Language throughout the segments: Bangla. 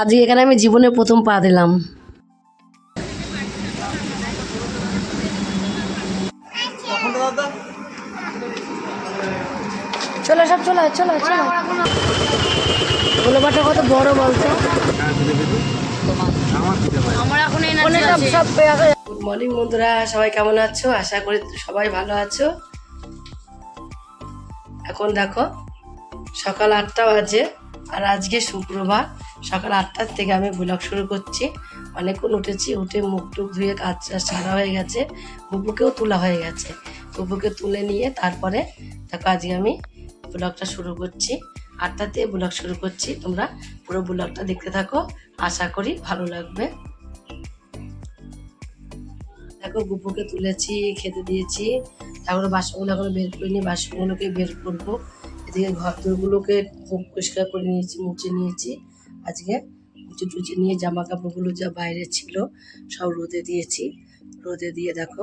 আজকে এখানে আমি জীবনে প্রথম পা দিলাম। চলো সব চলো চলো চলো। গোলাপাটা কত বড় বলতো? গুড মর্নিং বন্ধুরা। সবাই কেমন আছো? আশা করি সবাই ভালো আছো। এখন দেখো সকাল আটটা বাজে আর আজকে শুক্রবার। সকাল আটটার থেকে আমি ব্লগ শুরু করছি। অনেকক্ষণ উঠেছি, উঠে মুখ টুক ধুয়ে কাজ সারা হয়ে গেছে। বুবুকেও তোলা হয়ে গেছে। বুবুকে তুলে নিয়ে তারপরে দেখো আজকে আমি ব্লগটা শুরু করছি। আটটাতে ব্লগ শুরু করছি। তোমরা পুরো ব্লগটা দেখতে থাকো। আশা করি ভালো লাগবে। দেখো গুপুকে তুলেছি, খেতে দিয়েছি। তারপরে বাসনগুলো এখন বের করিনি বাসনগুলোকে বের করব। এদিকে ঘর দোরগুলোকে খুব পরিষ্কার করে নিয়েছি, মুছে নিয়েছি। আজকে মুছে টুচে নিয়ে জামা কাপড়গুলো যা বাইরে ছিল, সব রোদে দিয়েছি। রোদে দিয়ে দেখো,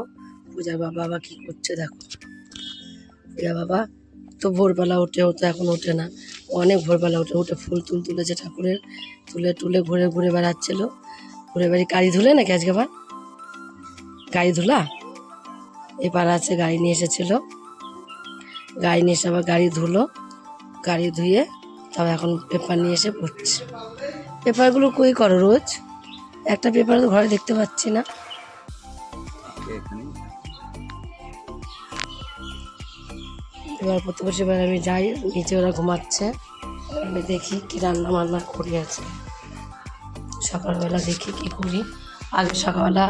পূজা বাবা আবার কী করছে দেখো। পূজা বাবা তো ভোরবেলা ওঠে, ও তো এখন ওঠে না। অনেক ভোরবেলা উঠে উঠে ফুল তুল তুলেছে ঠাকুরের, তুলে তুলে ঘুরে ঘুরে বেড়াচ্ছিল। ঘুরে বেড়িয়ে গাড়ি ধুলে নাকি আজকে আবার? গাড়ি ধুলা? এবার আছে গাড়ি নিয়ে এসেছিল। গাড়ি নিয়ে এসে আবার গাড়ি ধুলো। গাড়ি ধুয়ে তবে এখন পেপার নিয়ে এসে পড়ছে। পেপারগুলো কই করো রোজ? একটা পেপার তো ঘরে দেখতে পাচ্ছি না। এবার প্রতিবেশী এবার আমি যাই নিচে ওরা ঘুমাচ্ছে। আমি দেখি কি রান্না বান্না করি আছে সকালবেলা দেখি কি করি। আগে সকালবেলা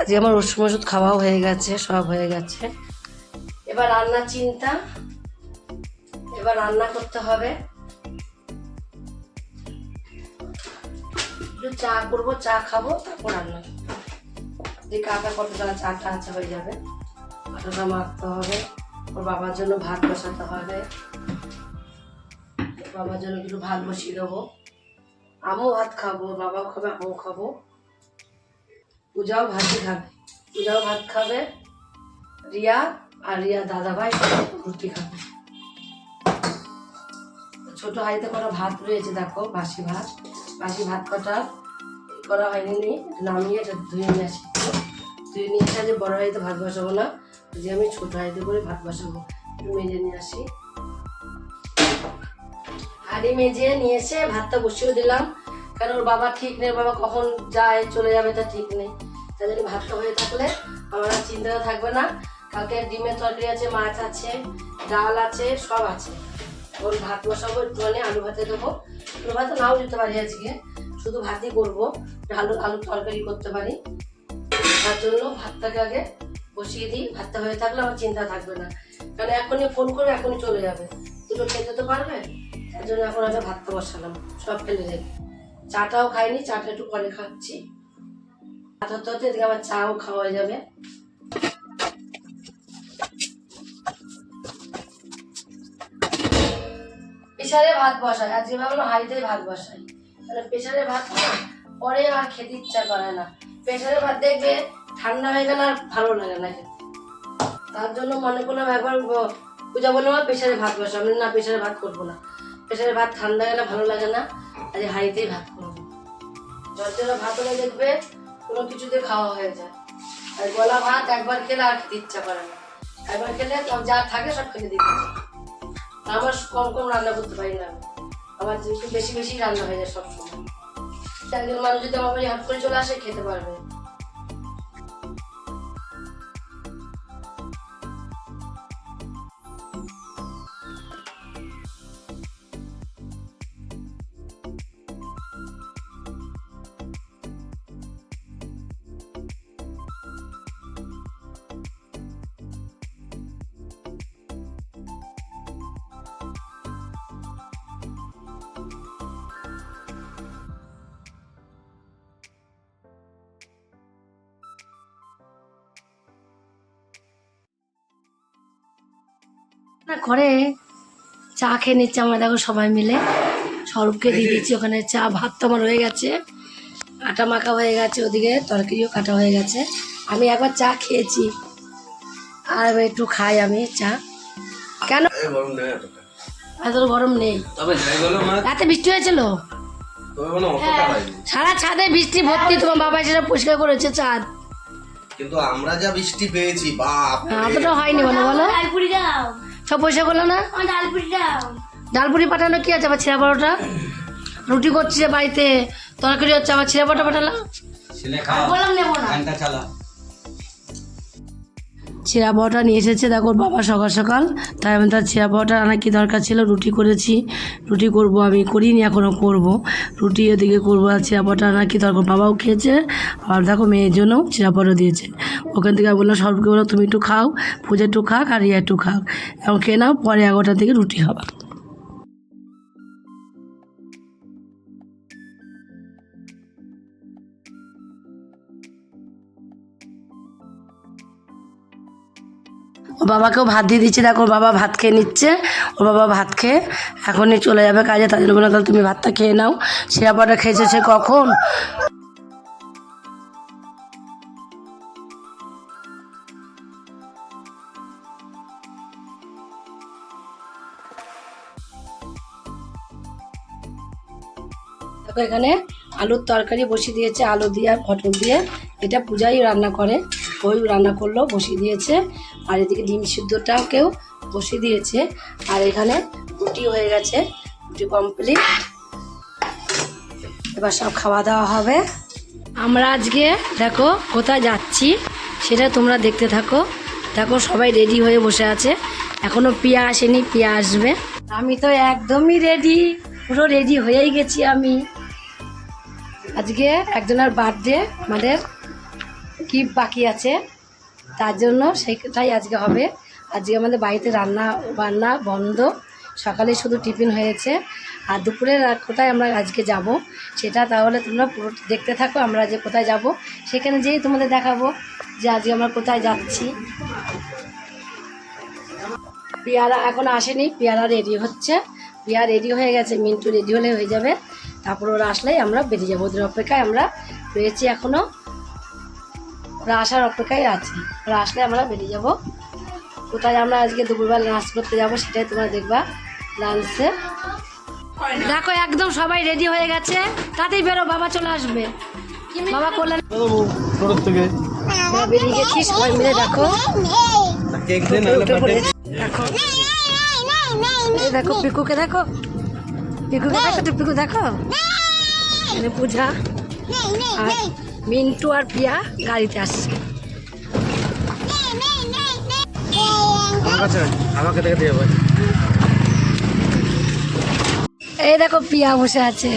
আজকে আমার ওষুধ ওষুধ খাওয়াও হয়ে গেছে সব হয়ে গেছে। এবার রান্না চিন্তা। এবার রান্না করতে হবে। চা করব, চা খাব, তারপর রান্না যে কাকা কত টাকা চাটা আছে হয়ে যাবে। আটাটা মাখতে হবে। ওর বাবার জন্য ভাত বসাতে হবে। বাবার জন্য একটু ভাত বসিয়ে দেবো। আমিও ভাত খাব বাবাও খাবে, আমিও খাব। পূজাও ভাতই খাবে। পূজাও ভাত খাবে। রিয়া আর রিয়া দাদা ভাই রুটি খাবে। ছোট হাঁড়িতে করা ভাত রয়েছে, দেখো, বাসি ভাত। বাসি ভাত কটা করা হয়নি নামিয়ে এটা ধুয়ে নিয়ে আসি। ধুয়ে নিয়ে এসে যে বড় হাঁড়িতে ভাত বসাবো না যে আমি ছোট হাঁড়িতে করে ভাত বসাবো, একটু মেজে নিয়ে আসি। হাঁড়ি মেজে নিয়ে এসে ভাতটা বসিয়ে দিলাম, কারণ ওর বাবা ঠিক নেই বাবা কখন যায়, চলে যাবে তা ঠিক নেই। তাই জন্য ভাতটা হয়ে থাকলে আমার আর চিন্তাটা থাকবে না। কালকে ডিমের তরকারি আছে, মাছ আছে, ডাল আছে, সব আছে। ওর ভাত বসাবো একটুখানি আলু ভাতে দেবো। আলু ভাতে নাও দিতে পারি আজকে। শুধু ভাতই করব আলু আলু তরকারি করতে পারি। তার জন্য ভাতটাকে আগে বসিয়ে দিই। ভাতটা হয়ে থাকলে আমার চিন্তা থাকবে না। কারণ এখনই ফোন করে এখনই চলে যাবে। দুটো খেতে তো পারবে। তার জন্য এখন আগে ভাতটা বসালাম। সব ফেলে রেখে চাটাও খাইনি, চাটা একটু পরে খাচ্ছি। ভাত হতে হতে এদিকে আবার চাও খাওয়া যাবে। প্রেশারে ভাত বসাই আজকে ভাবলাম হাঁড়িতে ভাত বসাই তাহলে প্রেশারে ভাত পরে আর খেতে ইচ্ছা করে না। প্রেশারে ভাত দেখবে ঠান্ডা হয়ে গেলে আর ভালো লাগে না খেতে। তার জন্য মনে করলাম একবার পূজা বললাম আমার প্রেশারে ভাত বসা আমি না, প্রেশারে ভাত করব না। প্রেশারে ভাত ঠান্ডা গেলে ভালো লাগে না আজ হাঁড়িতেই ভাত করব। জল জলে ভাত হলে দেখবে কোনো কিছুতে খাওয়া হয়ে যায়। আর গলা ভাত একবার খেলে আর খেতে ইচ্ছা করে না। একবার খেলে যা থাকে সব খেতে দিতে। আমার কম কম রান্না করতে পারি না। আমার বেশি বেশি রান্না হয়ে যায় সবসময়। মানুষ যদি আমার হাট করে চলে আসে, খেতে পারবে। ঘরে চা খেয়ে নিচ্ছে আমরা দেখো সবাই মিলে। স্বরূপকে দিয়ে দিচ্ছি ওখানে চা ভাত তো আমার হয়ে গেছে। আটা মাখা হয়ে গেছে ওদিকে তরকারিও কাটা হয়ে গেছে। আমি একবার চা খেয়েছি। আর একটু খাই আমি চা। কেন? এতটা। এত গরম নেই। রাতে বৃষ্টি হয়েছিল? হয়নি। সারা ছাদে বৃষ্টি ভর্তি তোমার বাবা সেটা পরিষ্কার করেছে চাঁদ কিন্তু আমরা যা বৃষ্টি পেয়েছি বাপ রে। অতটা হয়নি বলো বলো। সব পয়সা করল না? ডালপুরি পাঠানো কি আছে আবার ছিঁড়া পরোটা? রুটি করছি যে বাড়িতে তরকারি হচ্ছে আবার ছিঁড়া পরোটা পাঠালাম বললাম নেব না। চিরা পাওয়াটা নিয়ে এসেছে, দেখো বাবা সকাল সকাল। তাই আমি তার চিরা পাওয়াটা আনা কি দরকার ছিল? রুটি করেছি। রুটি করব আমি, করিনি এখনও করব। রুটি এদিকে করব, আর চিরা পাওয়াটা আনা কি দরকার? বাবাও খেয়েছে, আর দেখো মেয়ের জন্যও চিরা পাওয়াটা দিয়েছে। ওখান থেকে বললাম সর্বকে বললাম, তুমি একটু খাও, পূজা একটু খাক, আর ইয়া একটু খাক। এবং খেয়ে নাও, পরে এগারোটার দিকে রুটি খাবা ওর বাবাকেও ভাত দিয়ে দিচ্ছে, দেখো ওর বাবা ভাত খেয়ে নিচ্ছে, ওর বাবা ভাত খেয়ে এখনই চলে যাবে কাজে তাই জন্য তাহলে তুমি ভাতটা খেয়ে নাও। সে আবারটা খেয়েছে, সে কখন? এখানে আলুর তরকারি বসিয়ে দিয়েছে, আলু দিয়ে, পটল দিয়ে। এটা পূজাই রান্না করে ওই রান্না করল, বসিয়ে দিয়েছে। আর এদিকে ডিম সিদ্ধটাও সিদ্ধটাকেও বসিয়ে দিয়েছে। আর এখানে রুটি হয়ে গেছে, রুটি কমপ্লিট এবার সব খাওয়া দাওয়া হবে। আমরা আজকে, দেখো, কোথায় যাচ্ছি, সেটা তোমরা দেখতে থাকো। দেখো, সবাই রেডি হয়ে বসে আছে। এখনও পিয়া আসেনি, পিয়া আসবে। আমি তো একদমই রেডি পুরো রেডি হয়েই গেছি আমি। আজকে একজনের বার্থডে আমাদের কি বাকি আছে। তার জন্য সেইটাই আজকে হবে। আজকে আমাদের বাড়িতে রান্না বান্না বন্ধ। সকালে শুধু টিফিন হয়েছে। আর দুপুরে কোথায় আমরা আজকে যাব সেটা তাহলে তোমরা পুরো দেখতে থাকো, আমরা যে কোথায় যাব সেখানে যেয়ে তোমাদের দেখাবো যে আজকে আমরা কোথায় যাচ্ছি। পেয়ারা এখন আসেনি, পেয়ারা রেডি হচ্ছে। পেয়ারা রেডি হয়ে গেছে, মিন্টু রেডি হলে হয়ে যাবে। তারপর ওরা আসলেই আমরা বেরিয়ে যাব। ওদের অপেক্ষায় আমরা রয়েছি এখনও ওরা আসার অপেক্ষায় আছি। ওরা আসলে আমরা বেরিয়ে যাব। কোথায় আমরা আজকে দুপুরবেলা লাঞ্চ করতে যাব সেটাই তোমরা দেখবা লাঞ্চে দেখো একদম সবাই রেডি হয়ে গেছে। তাতেই বেরো বাবা চলে আসবে। বাবা করলেন বেরিয়ে গেছি সবাই মিলে দেখো। দেখো। দেখো পিকুকে দেখো। পিকুকে দেখো তো পিকু দেখো। এখানে পূজা আর মিন্টু আর পিয়া গাড়িতে আসছে। আমাকে দেখে দিয়ে এই দেখো পিয়া বসে আছে।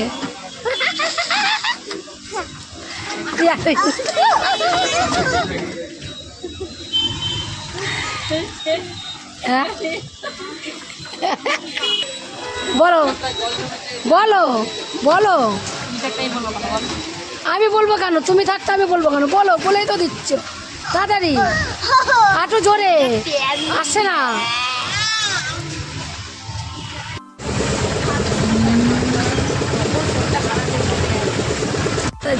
হ্যাঁ? বলো। বলো। বলো। আমি বলব কেন? তুমি থাকতে আমি বলব কেন? বলো, বলেই তো দিচ্ছ। তাড়াতাড়ি। হাঁটু জোরে। আসছে না।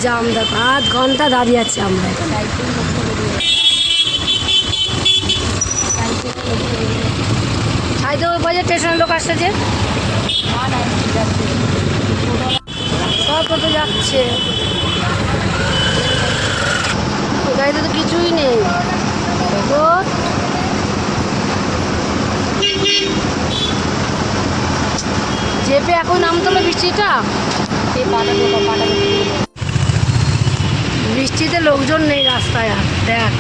জাম দেখো আধ ঘণ্টা দাঁড়িয়ে আছি আমরা। সাইতে ওই বাজে স্টেশনের লোক আসছে যে। সব টোটো যাচ্ছে। গাড়িতে তো কিছুই নেই। চেপে এখন নামতো না বৃষ্টিটা বৃষ্টিতে লোকজন নেই রাস্তায় দেখ।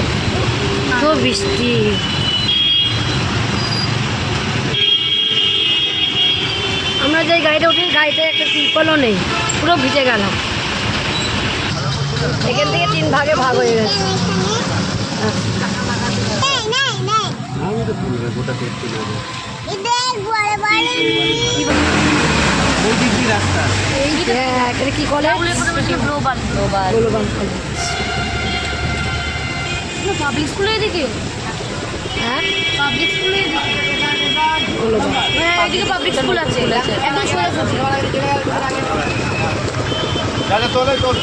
তো বৃষ্টি। আমরা যে গাড়িটা উঠি গাড়িতে একটা টিপলও নেই পুরো ভিজে গেলাম এখান থেকে তিন ভাগে ভাগ হয়ে গেছে। দিক এটা কি গ্লোবাল। কলেজ পাবলিক স্কুলের এদিকে হ্যাঁ? পাবলিক স্কুলের এদিকে হ্যাঁ এদিকে পাবলিক স্কুল আছে একদম সোজাসুজি দাদা তোলে তোল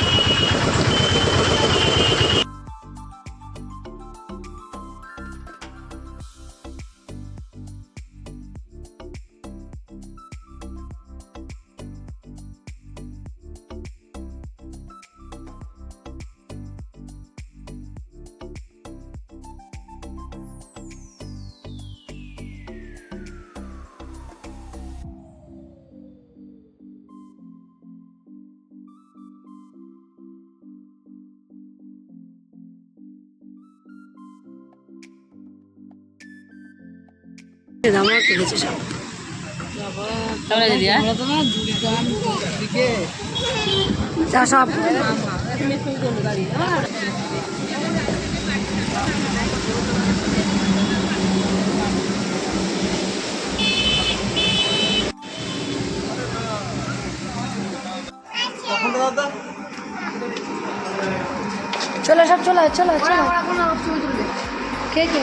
আমার তুলেছে সব যা সব। চলো সব চলো চলো চলো কে কে?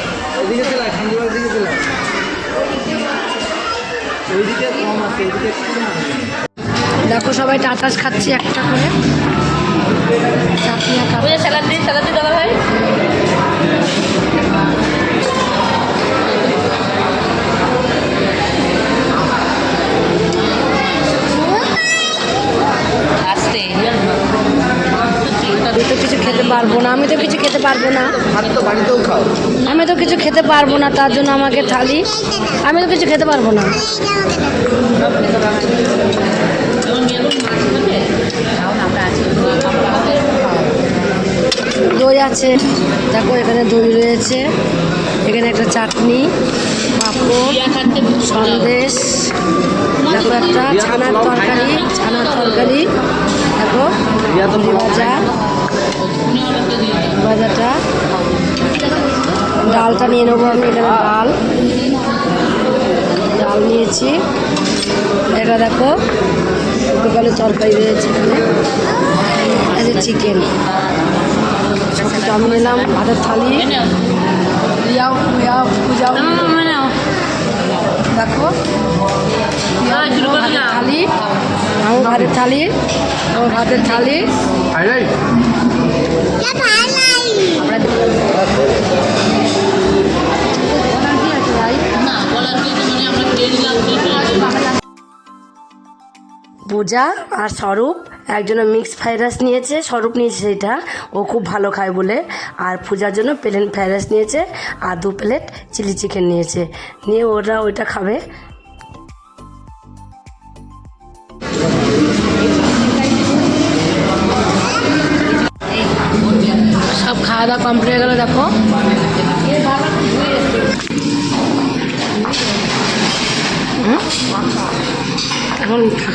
ওইদিকে কম আছে। দেখো সবাই টাটাস খাচ্ছি একটা করে টাটা। স্যালাড দিন স্যালাড দিন দাদা ভাই পারব না আমি তো কিছু খেতে পারব না। আমি তো কিছু খেতে পারব না তার জন্য আমাকে থালি। আমি তো কিছু খেতে পারব না। দই আছে। দেখো এখানে দই রয়েছে। এখানে একটা চাটনি পাঁপড় সন্দেশ। দেখো একটা ছানার তরকারি ছানার তরকারি। পুরি ভাজা। ভাজাটা। ডালটা নিয়ে নেব আমি এখানে ডাল। ডাল নিয়েছি। এটা দেখো দোকানে তরকারি রয়েছে এখানে। চিকেন আমি নিলাম ভাতের থালি। রিয়াও পূজাও দেখো। থালি। আমার ভাতের থালি। আমার ভাতের থালি। আমরা পূজা আর স্বরূপ। একজনের মিক্স ফ্রাইড রাইস নিয়েছে, স্বরূপ নিয়েছে সেটা ও খুব ভালো খায় বলে। আর পূজার জন্য প্লেন ফ্রাইড রাইস নিয়েছে আর দু প্লেট চিলি চিকেন নিয়েছে। নিয়ে ওরা ওইটা খাবে। সব খাওয়া দাওয়া কমপ্লিট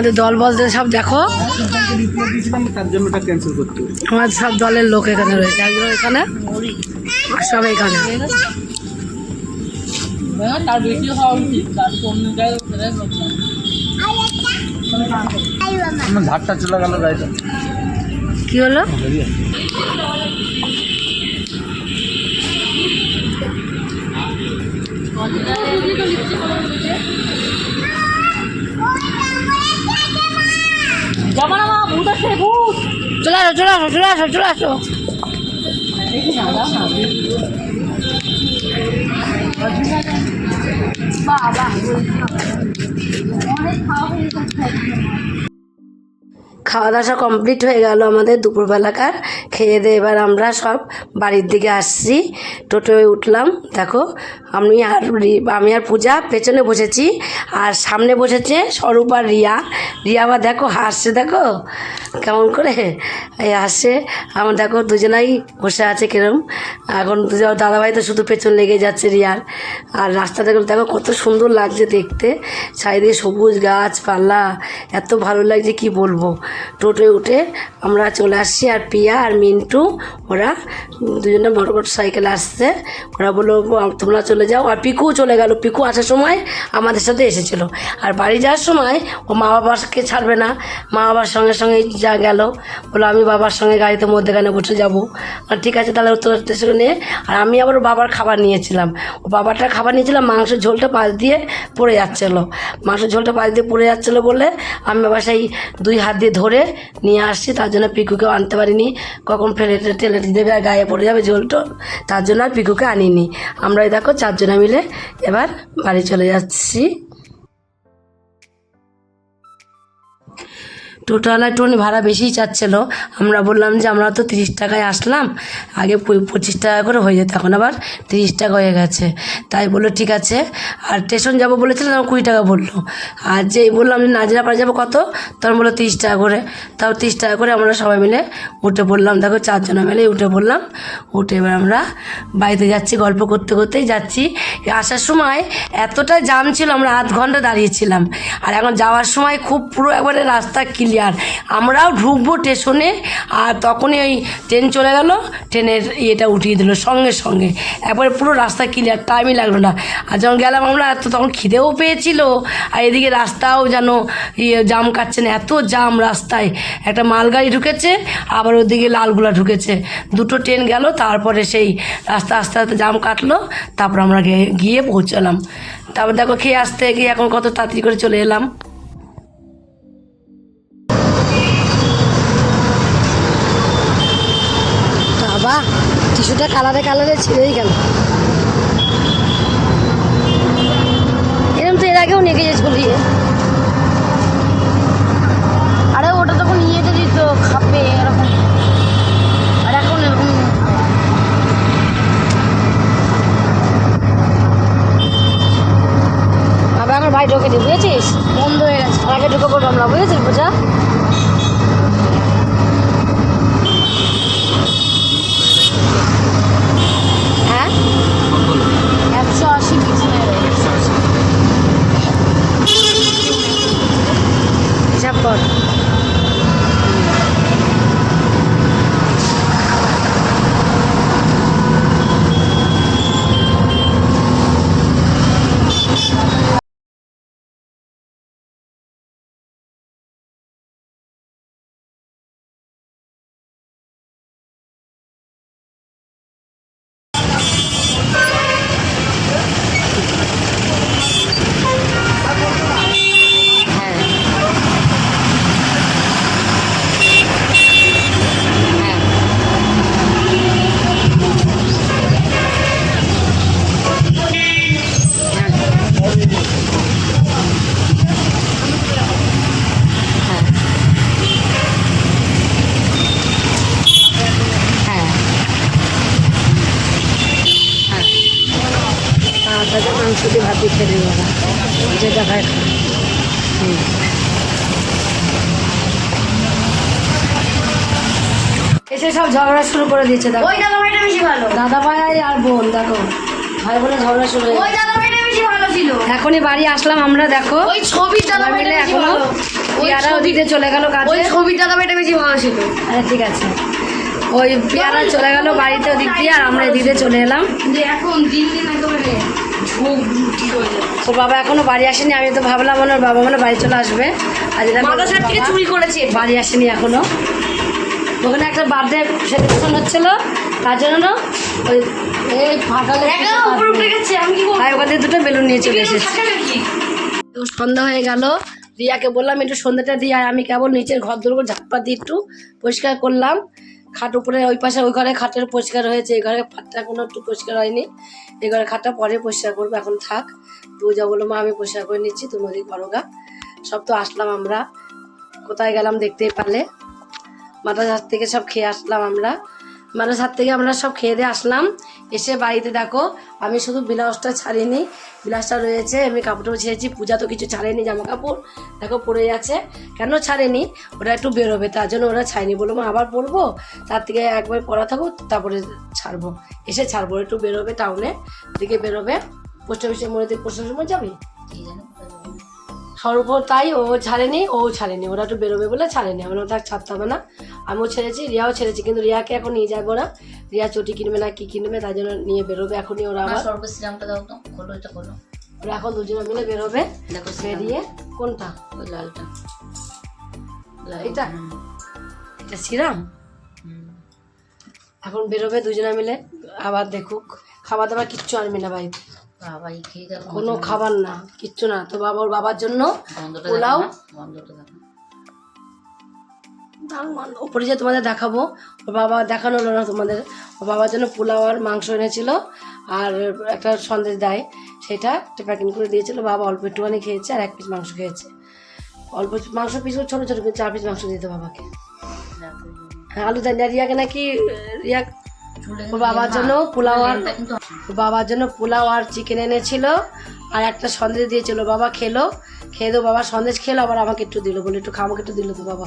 আমাদের দল বলতে সব দেখো। আমাদের সব দলের লোক এখানে রয়েছে। একজন এখানে, সব এখানে। ধারটা চলে গেল কি হলো জমা না ভূত আছে ভূত চলে আসো চলে আসো চলে আসো চলে আসো খাওয়া দাওয়া কমপ্লিট হয়ে গেল আমাদের দুপুরবেলাকার। খেয়ে দিয়ে এবার আমরা সব বাড়ির দিকে আসছি। টোটোয় উঠলাম। দেখো, আমি আর আমি আর পূজা পেছনে বসেছি আর সামনে বসেছে স্বরূপ আর রিয়া। রিয়া আবার দেখো, হাসছে, দেখো? কেমন করে? এই হাসছে। আমার দেখো, দুজনাই বসে আছে কিরম। এখন দাদাভাই তো শুধু পেছন লেগে যাচ্ছে রিয়ার। আর রাস্তা দেখো দেখো কত সুন্দর লাগছে দেখতে। চারিদিকে সবুজ গাছপালা। এত ভালো লাগছে, কি বলব? টোটোয় উঠে আমরা চলে আসছি আর পিয়া আর মিন্টু, ওরা দুজনে মোটর সাইকেল আসছে। ওরা বলল তোমরা চলে যাও। আর পিকুও চলে গেল। পিকু আসার সময় আমাদের সাথে এসেছিল। আর বাড়ি যাওয়ার সময় ও মা বাবাকে ছাড়বে না। মা বাবার সঙ্গে সঙ্গে যা গেল। বলো আমি বাবার সঙ্গে গাড়িতে মধ্যেখানে বসে যাব। আর ঠিক আছে, তাহলে তোর স্টেশনে নিয়ে আর আমি আবার বাবার খাবার নিয়েছিলাম। ও বাবারটা খাবার নিয়েছিলাম, মাংসের ঝোলটা পাশ দিয়ে পড়ে যাচ্ছিল। মাংসের ঝোলটা পাশ দিয়ে পড়ে যাচ্ছিল বলে আমি বাবা সেই দুই হাত দিয়ে ধরে নিয়ে আসছি, তার জন্য পিকুকেও আনতে পারিনি। কখন ফেলে টেলে দেবে আর গায়ে পড়ে যাবে ঝোলটো, তার জন্য আর পিকুকে আনিনি। আমরা দেখো চারজনে মিলে এবার বাড়ি চলে যাচ্ছি। টোটোওয়ালা একটু ভাড়া বেশিই চাচ্ছিল। আমরা বললাম যে আমরা তো তিরিশ টাকায় আসলাম, আগে পঁচিশ টাকা করে হয়ে যেত, এখন আবার তিরিশ টাকা হয়ে গেছে। তাই বলল, ঠিক আছে। আর স্টেশন যাব বলেছিলাম, তখন কুড়ি টাকা বলল। আর যে বললাম যে নাজরাপাড়া যাব কত? তখন বলল, তিরিশ টাকা করে। তাও তিরিশ টাকা করে আমরা সবাই মিলে উঠে পড়লাম। দেখো চারজনে মিলে উঠে পড়লাম। উঠে এবার আমরা বাড়িতে যাচ্ছি, গল্প করতে করতেই যাচ্ছি। আসার সময় এতটা জাম ছিল, আমরা আধ ঘণ্টা দাঁড়িয়েছিলাম আর এখন যাওয়ার সময় খুব পুরো একবারে রাস্তা ক্লিয়ার আমরাও ঢুকবো স্টেশনে, আর তখনই ওই ট্রেন চলে গেল, ট্রেনের ইয়েটা উঠিয়ে দিল সঙ্গে সঙ্গে। একবারে পুরো রাস্তা ক্লিয়ার টাইমই লাগল না। আর যখন গেলাম আমরা এত তখন খিদেও পেয়েছিল। আর এদিকে রাস্তাও যেন ইয়ে জাম কাটছে না, এত জাম রাস্তায়। একটা মালগাড়ি ঢুকেছে, আবার ওদিকে লালগুলা ঢুকেছে। দুটো ট্রেন গেল, তারপরে সেই রাস্তা আস্তে আস্তে জাম কাটলো, তারপর আমরা গিয়ে পৌঁছালাম। তারপর দেখো খেয়ে আসতে, গিয়ে এখন কত তাড়াতাড়ি করে চলে এলাম। টিস্যুটা কালারে কালারে ছিঁড়েই গেল। এরকম তো এর আগেও নিয়ে গেছিস বলিয়ে আরে ওটা তখন ইয়েতে দিত খাপে এরকম। আর এখন ভাই ঢোকে দিই বুঝেছিস? বন্ধ হয়ে গেছে। আগে ঢুকে পড়ব না, বুঝেছিস বোঝা হিসাব খেয়ে দেবো ওরা যেটা খায় হুম। এসে সব ঝগড়া শুরু করে দিয়েছে দেখো। ওই দাদা ভাইটা বেশি ভালো। দাদা ভাই আর বোন দেখো। ভাই বোনে ঝগড়া শুরু হয়ে ওই দাদা ভাইটা বেশি ভালো ছিল। এখনই বাড়ি আসলাম আমরা দেখো। ওই ছবির দাদা ভাইটা বেশি এখনও ভালো। ওই পেয়ারা ওদিকে চলে গেল ওই কাজে ছবির দাদা ভাইটা বেশি ভালো ছিল। আরে ঠিক আছে। ওই পেয়ারা চলে গেল বাড়িতে ওদিক দিয়ে আর আমরা এদিকে চলে এলাম। এখন দিন দিন একেবারে হয়ে যাচ্ছে ওর বাবা এখনও বাড়ি আসেনি আমি তো ভাবলাম মনে ওর বাবা মানে বাড়ি চলে আসবে। আর যেটা মাদ্রাসার থেকে চুরি করেছে। বাড়ি আসেনি এখনও। ওখানে একটা বার্থডে সেলিব্রেশন হচ্ছিল তার জন্য ওই এই ফাঁকা একা উপরে গেছে আমি কি করব? আর ওখান থেকে দুটো বেলুন নিয়ে চলে এসেছে। তো সন্ধ্যা হয়ে গেল রিয়াকে বললাম একটু সন্ধ্যাটা দিয়ে আর আমি কেবল নিচের ঘর দৌড় ঝাপা দিয়ে একটু পরিষ্কার করলাম। খাট উপরে, ওই পাশে, ওই ঘরে খাটের পরিষ্কার হয়েছে, এই ঘরে খাটটা কোনো একটু পরিষ্কার হয়নি। এই ঘরে খাটটা পরে পরিষ্কার করব, এখন থাক। যা বলল, মা, আমি পরিষ্কার করে নিচ্ছি, তুমি ওদিক সব তো আসলাম আমরা। কোথায় গেলাম দেখতেই পারলে। মাদ্রাসার থেকে সব খেয়ে আসলাম আমরা। মাদ্রাসার থেকে আমরা সব খেয়ে দিয়ে আসলাম। এসে বাড়িতে দেখো, আমি শুধু ব্লাউজটা ছাড়িনি, ব্লাউজটা রয়েছে, আমি কাপড়টাও ছেড়েছি, পূজা তো কিছু ছাড়েনি জামা কাপড় দেখো পরে আছে কেন ছাড়েনি? ওরা একটু বেরোবে, তার জন্য ওরা ছাড়েনি বলব মা আবার পরবো তার থেকে একবার পরা থাকুক, তারপরে ছাড়বো। এসে ছাড়বো, একটু বেরোবে টাউনে দিকে বেরোবে। পোস্ট অফিসের মনে পোস্ট অফিসের মধ্যে যাবি কি জানো কোথায় যাব? সর্ব তাই ও ছাড়েনি ও ছাড়েনি, ওরা একটু বেরোবে বলে ছাড়েনি, আমরা তার ছাড়তে হবে না। আমিও ছেড়েছি রিয়াও ছেড়েছি কিন্তু রিয়াকে এখন নিয়ে যাব না। রিয়া চটি কিনবে না কি কিনবে তাই জন্য নিয়ে বেরোবে এখনই ওরা মা আবার। সর্বশ্রীরামটা দাও তো খোলো এটা খোলো। ওরা এখন দুজনে মিলে বেরোবে। দেখো। বেরিয়ে কোনটা? ওই লালটা। এটা? এটা শ্রীরাম? এখন বেরোবে দুজনে মিলে আবার দেখুক। খাবার দাবার কিচ্ছু আনবি না বাড়িতে বাবা এই খেয়ে কোনো খাবার না কিচ্ছু না। তো বাবা ওর বাবার জন্য পোলাও? বন্ধটা দারুণ, ওপরে যে তোমাদের দেখাবো ওর বাবা দেখানো হলো না তোমাদের। ওর বাবার জন্য পোলাও আর মাংস এনেছিল আর একটা সন্দেশ দেয় সেটা একটা প্যাকিং করে দিয়েছিল। বাবা অল্প একটুখানি খেয়েছে আর এক পিস মাংস খেয়েছে। অল্প মাংস পিস ছোটো ছোটো পিস চার পিস মাংস দিতে বাবাকে। হ্যাঁ আলু দেন রিয়া রিয়াকে নাকি? রিয়া ওর বাবার জন্য পোলাও আর বাবার জন্য পোলাও আর চিকেন এনেছিল আর একটা সন্দেশ দিয়েছিল। বাবা খেলো খেয়ে দেবো বাবা সন্দেশ খেলো আবার আমাকে একটু দিল বলে একটু খামাকে একটু দিল তো বাবা।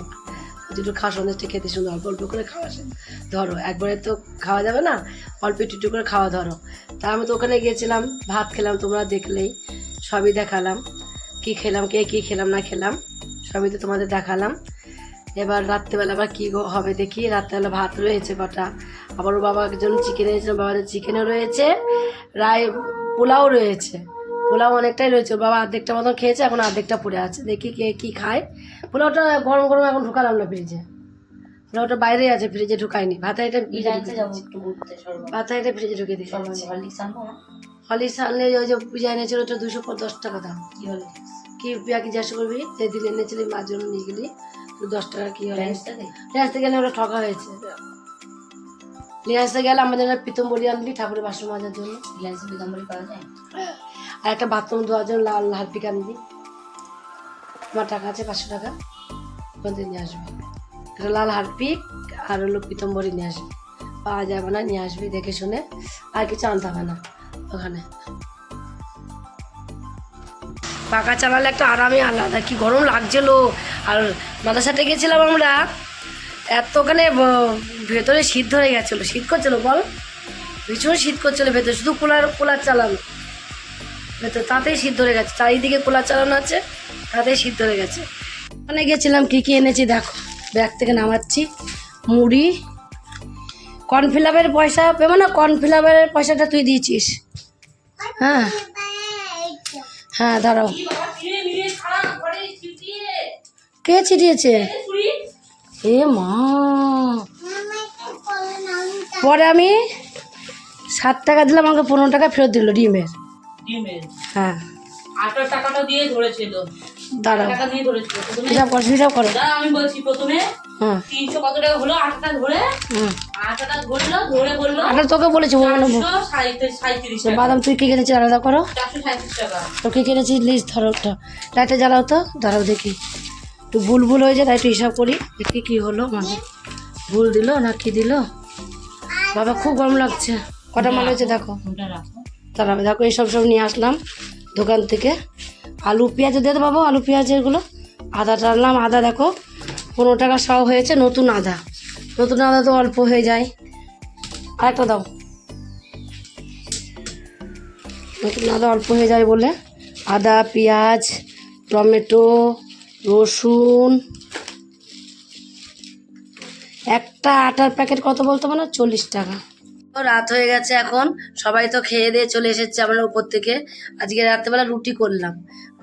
বলছে, একটু খা সন্দেশটা খেতে সুন্দর অল্প অল্প করে খাওয়া ধরো একবারে তো খাওয়া যাবে না অল্প একটু করে খাওয়া ধরো। তা আমি তো ওখানে গিয়েছিলাম ভাত খেলাম তোমরা দেখলেই সবই দেখালাম। কি খেলাম কে কী খেলাম না খেলাম সবই তো তোমাদের দেখালাম। এবার রাত্রেবেলা আবার কী হবে দেখি রাত্রেবেলা ভাত রয়েছে কটা। আবার ওর বাবার জন্য চিকেন এনেছিলাম বাবার চিকেনও রয়েছে রায় পোলাও রয়েছে। পোলাও অনেকটাই রয়েছে। বাবা অর্ধেকটা মতন খেয়েছে এখন অর্ধেকটা পড়ে আছে। দেখি কে কী খায়। পোলাওটা গরম গরম এখন ঢুকালাম না ফ্রিজে পোলাওটা বাইরেই আছে ফ্রিজে ঢুকাইনি ভাতা এটা ভাতা এটা ফ্রিজে ঢুকে হরলিক্স আনব আনলে ওই যে পূজা এনেছিল ওটা দুশো দশ টাকা দাম। কি হরলিক্স? কি পিয়া কি জিজ্ঞাসা করবি? যেদিন এনেছিলি মার জন্য নিয়ে গেলি। দশ টাকা কি দে আসতে গেলে ওরা ঠকা হয়েছে। নিয়ে আসতে গেলে আমাদের পিতম্বরি আনবি ঠাকুরের বাসন মাজার জন্য। রিলায়েন্স বিদাম্বরি পাওয়া যায়? আর একটা বাথরুম ধোয়ার জন্য লাল হারপিক আনবি আমার টাকা আছে পাঁচশো টাকা ওখান থেকে নিয়ে আসবি। একটা লাল হারপিক আর হলো পিতম্বরি নিয়ে আসবি। পাওয়া যাবে না, নিয়ে আসবি, দেখে শুনে। আর কিছু আনতে হবে না ওখানে। পাকা চালালে একটা আরামই আলাদা, কি গরম লাগছিল। আর মাদ্রাসাতে গেছিলাম আমরা এত ওখানে ভেতরে শীত ধরে গেছিল। শীত করছিল, বল? ভীষণ শীত করছিল ভেতরে, শুধু কুলার কুলার চালানো। ভেতর তাতেই শীত ধরে গেছে। চারিদিকে কোলা চালানো আছে, তাতেই শীত ধরে গেছে। ওখানে গেছিলাম, কী কী এনেছি দেখো। ব্যাগ থেকে নামাচ্ছি। মুড়ি, কর্নফ্লাওয়ারের পয়সা পেবো না, কর্নফ্লাওয়ারের পয়সাটা তুই দিয়েছিস। হ্যাঁ। হ্যাঁ দাঁড়াও। কে ছিটিয়েছে? এ মা। পরে আমি সাত টাকা দিলাম, আমাকে পনেরো টাকা ফেরত দিল ডিমের। হ্যাঁ। আটার টাকাটা দিয়ে ধরেছিল। দাঁড়াও। টাকা দিয়ে ধরেছিল। হিসাব করো হিসাব করো। আমি বলছি প্রথমে হ্যাঁ তিনশো কত টাকা হলো? আটটা ধরে। আটাটা ধরলো ধরে বলল আটা তোকে বলেছি বলব না চারশো সাঁইত্রিশ সাঁইত্রিশ টাকা। বাদাম তুই কি কিনেছিস? আলাদা করো। তো কি কিনেছিস লিস্ট ধরো ওটা লাইটে জ্বালাও তো দাঁড়াও দেখি। একটু ভুল ভুল হয়ে যায় তাই একটু হিসাব করি দেখি কি হলো মানে ভুল দিল না কি দিল? বাবা খুব গরম লাগছে। কটা মাল হয়েছে দেখো। রাখো। তাহলে দেখো এইসব সব নিয়ে আসলাম দোকান থেকে। আলু, পেঁয়াজ দিয়ে দেবো আলু, পেঁয়াজ এগুলো। আদা টানলাম আদা দেখো পনেরো টাকা সহ হয়েছে, নতুন আদা। নতুন আদা তো অল্প হয়ে যায়। আরেকটা দাও। নতুন আদা অল্প হয়ে যায় বলে। আদা, পেঁয়াজ, টমেটো, রসুন। একটা আটার প্যাকেট কত বলতো মানে? চল্লিশ টাকা। তো রাত হয়ে গেছে এখন। সবাই তো খেয়ে দিয়ে চলে এসেছে আমরা উপর থেকে। আজকে রাত্রেবেলা রুটি করলাম।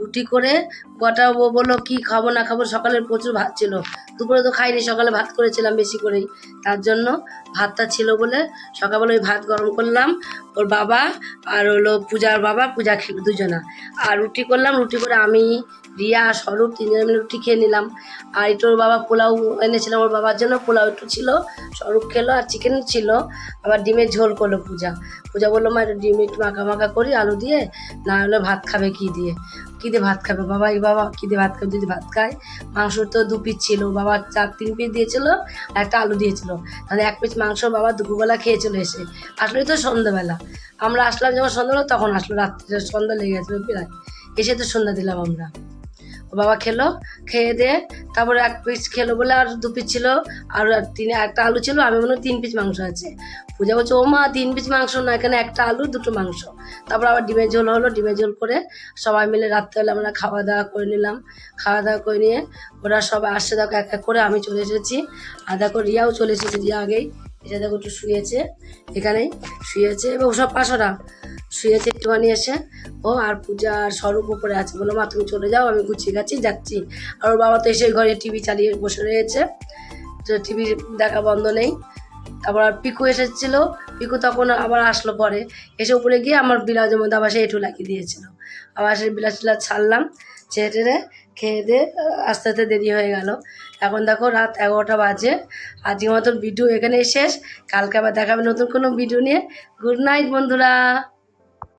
রুটি করে কটা ও বলল, কি খাব, না খাব? সকালে প্রচুর ভাত ছিল। দুপুরে তো খাইনি, সকালে ভাত করেছিলাম বেশি করেই। তার জন্য ভাতটা ছিল বলে সকালবেলা ওই ভাত গরম করলাম। ওর বাবা আর হলো পূজার বাবা, পূজা দুজনা। আর রুটি করলাম, রুটি করে আমি রিয়া স্বরূপ তিনজনে মিলে রুটি খেয়ে নিলাম। আর একটু ওর বাবা পোলাও এনেছিলাম ওর বাবার জন্য পোলাও একটু ছিল স্বরূপ খেলো আর চিকেন ছিল। আবার ডিমের ঝোল করল পূজা। পূজা বলল, মা, একটু ডিম একটু মাখা মাখা করি, আলু দিয়ে, না হলে ভাত খাবে কী দিয়ে? কী দিয়ে ভাত খাবে? বাবা, এই বাবা, কী দিয়ে ভাত খাবে? যদি ভাত খায়, মাংস তো দু পিস ছিল। বাবা চার, তিন পিস দিয়েছিল আর একটা আলু দিয়েছিল। তাহলে এক পিস মাংস বাবা দুপুরবেলা খেয়েছিল এসে। আসলে তো সন্ধ্যাবেলা। আমরা আসলাম যখন সন্ধ্যাবেলা, তখন আসলো রাত্রে। সন্ধ্যা লেগে গেছিল প্রায়। এসে তো সন্ধ্যা দিলাম আমরা। বাবা খেলো, খেয়ে দিয়ে তারপরে এক পিস খেলো বলে আর দু পিস ছিল, আর তিন একটা আলু ছিল, আমি মনে তিন পিস মাংস আছে। পূজা বলছে ও মা তিন পিস মাংস না, এখানে একটা আলু, দুটো মাংস। তারপর আবার ডিমের ঝোল হলো, ডিমের ঝোল করে সবাই মিলে রাত্রেবেলা আমরা খাওয়া দাওয়া করে নিলাম। খাওয়া দাওয়া করে নিয়ে ওরা সবাই আসছে, দেখো এক এক করে আমি চলে এসেছি। আর দেখো রিয়াও চলে এসেছে, রিয়া আগেই। এটা দেখো একটু শুয়েছে, এখানেই শুয়েছে। এবং সব পাশরা শুয়েছে একটুখানি এসে। ও আর পূজা আর স্বরূপ উপরে আছে বলো, মা, তুমি চলে যাও, আমি গুছিয়ে গেছি যাচ্ছি। আর ওর বাবা তো এসে ঘরে টিভি চালিয়ে বসে রয়েছে। তো টিভি দেখা বন্ধ নেই। তারপর পিকু এসেছিল। পিকু তখন আবার আসলো পরে। এসে উপরে গিয়ে আমার বিলাসের মধ্যে আবার সে এঁটু লাগিয়ে দিয়েছিল। আবার সে বিলাস টিলাস ছাড়লাম, ছেড়ে খেয়ে দিয়ে আস্তে আস্তে দেরি হয়ে গেল। এখন দেখো রাত এগারোটা বাজে। আজকে মতন ভিডিও এখানেই শেষ। কালকে আবার দেখাবে নতুন কোনো ভিডিও নিয়ে। গুড নাইট বন্ধুরা।